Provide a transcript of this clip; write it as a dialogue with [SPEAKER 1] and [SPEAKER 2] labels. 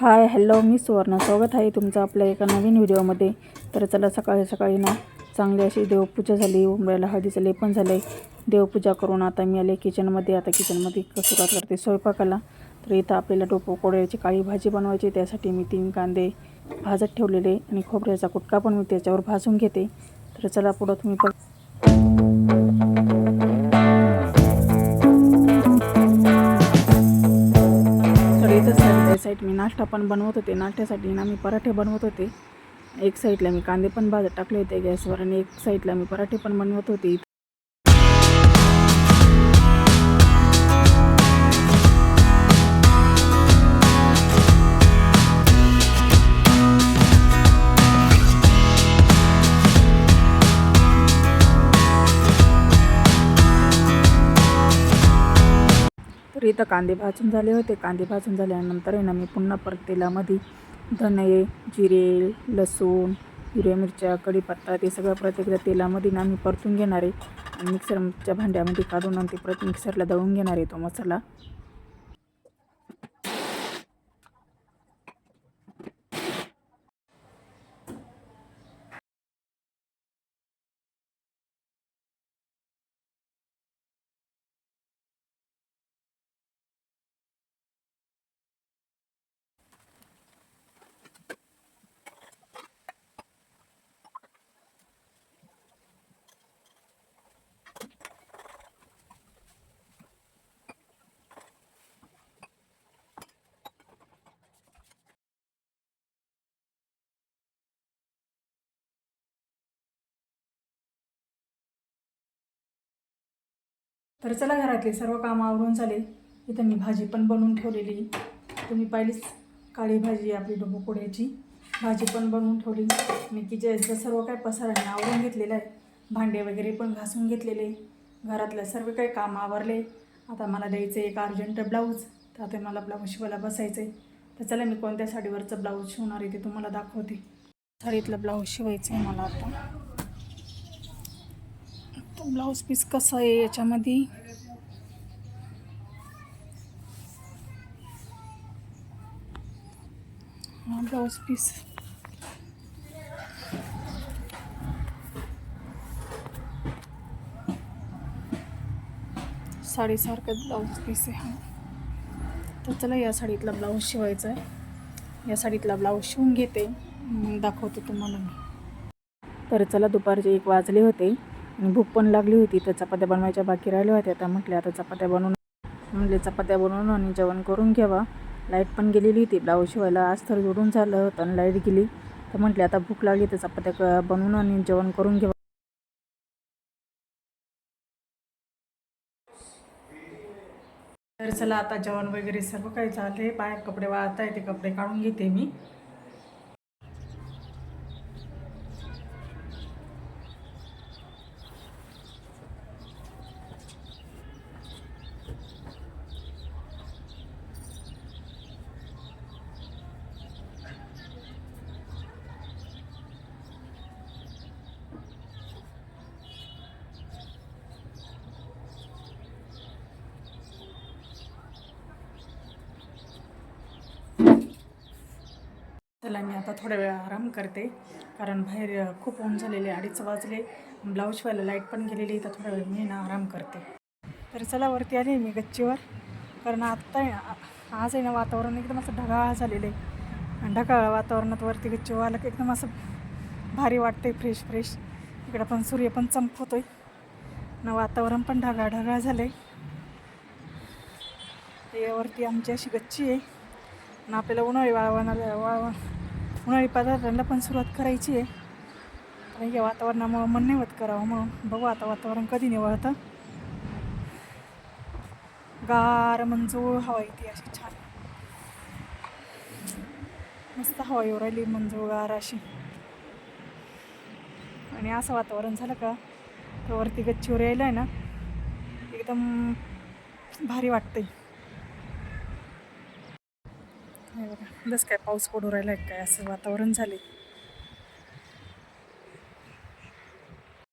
[SPEAKER 1] Hi hello मी सुवर्ण. स्वागत आहे तुमचं आपल्या एका नवीन व्हिडिओमध्ये. तर चला सकाळी सकाळी ना चांगली अशी देवपूजा झाली. उंबऱ्याला हळदीचं लेपन झालं आहे देवपूजा करून आता मी आले किचनमध्ये आता किचनमध्ये सुरुवात करते स्वयंपाकाला. तर इथं आपल्याला टोपो कोड्याची काळी भाजी बनवायची. त्यासाठी मी तीन कांदे भाजत ठेवलेले आणि खोबऱ्याचा कुटका पण मी त्याच्यावर भाजून घेते. तर चला पुढं तुम्ही बघ साईड मी नाश्ता पण बनवत होते. नाश्त्यासाठी ना मी पराठे बनवत होते. एक साईडला मी कांदे पण भाजत टाकले होते गॅसवर आणि एक साईडला मी पराठे पण बनवत होते. इथं तर कांदे भाजून झाले होते. कांदे भाजून झाल्यानंतर आहे ना मी पुन्हा परत तेलामध्ये धने जिरे लसूण हिरव्या मिरच्या कढीपत्ता ते सगळं परत एकदा तेलामध्ये ना मी परतून घेणार आहे. आणि मिक्सरच्या भांड्यामध्ये काढून आणि ते परत मिक्सरला दळून घेणार आहे तो मसाला. तर चला घरातले सर्व कामं आवरून झाले इथं मी भाजी पण बनवून ठेवलेली. तुम्ही पाहिलीच काळी भाजी आपली डोबोकोड्याची भाजी पण बनवून ठेवली. मी की किचनचं सर्व काय पसाराने आवरून घेतलेलं आहे. भांडे वगैरे पण घासून घेतलेले. घरातलं सर्व काही काम आवरले. आता मला द्यायचं एक अर्जंट ब्लाऊज. तर आता मला ब्लाऊज शिवायला बसायचं आहे तर चला मी कोणत्या साडीवरचं ब्लाऊज शिवणार आहे ते तुम्हाला दाखवते. साडीतलं ब्लाऊज शिवायचं आहे मला आता. ब्लाऊज पीस कसं आहे याच्यामध्ये? हा ब्लाऊज पीस साडीसारखं ब्लाऊज पीस आहे हा. तर चला या साडीतला ब्लाऊज शिवायचा आहे. या साडीतला ब्लाऊज शिवून घेते. दाखवते तुम्हाला मी. तर चला दुपारचे एक वाजले होते. भूक पण लागली होती तर चपात्या बनवायच्या बाकी राहिल्या होत्या. तर म्हटले आता चपात्या बनवून म्हटले चपात्या बनवून आणि जेवण करून घ्यावा. लाइट पण गेलेली होती ब्लाऊज शिवायला आज तर जोडून झालं होतं आणि लाइट गेली. तर म्हटले आता भूक लागली तर चपात्या बनवून आणि जेवण करून घ्यावा. तर चला आता जेवण वगैरे सर्व काही झाले. बाहेर कपडे वाळत आहे ते कपडे काढून घेते मी. चला मी आता थोड्या वेळ आराम करते. कारण बाहेर खूप ऊन झालेले अडीच वाजले. ब्लाऊज शिवायला लाइट पण गेलेली तर थोड्या वेळ मी ना आराम करते. तर चला वरती आले मी गच्चीवर. कारण आत्ता आहे ना, आज आहे ना वातावरण एकदम असं ढगाळ झालेलं आहे. ढगाळ वातावरणात वरती गच्चीवर आलं की एकदम असं भारी वाटते फ्रेश फ्रेश इकडं पण सूर्य पण चमकवतोय ना वातावरण पण ढगाळ ढगाळ झालं आहे यावरती आमची अशी गच्ची आहे. आणि आपल्याला उन्हाळी वाळवणाला वाळवा उन्हाळी पदार्थांना पण सुरुवात करायची आहे. कारण या वातावरणामुळं मन नाही होत करावं मग बघू आता वातावरण कधी निवळतं. गार मंजूळ हवा येते अशी छान. मस्त हवा येऊ राहिली मंजूळ गार अशी. आणि असं वातावरण झालं का तर वरती गच्चीवर यायला आहे ना एकदम भारी वाटतंय. नाही बघा. जसं काय पाऊस पडू राहिला काय असं वातावरण झाले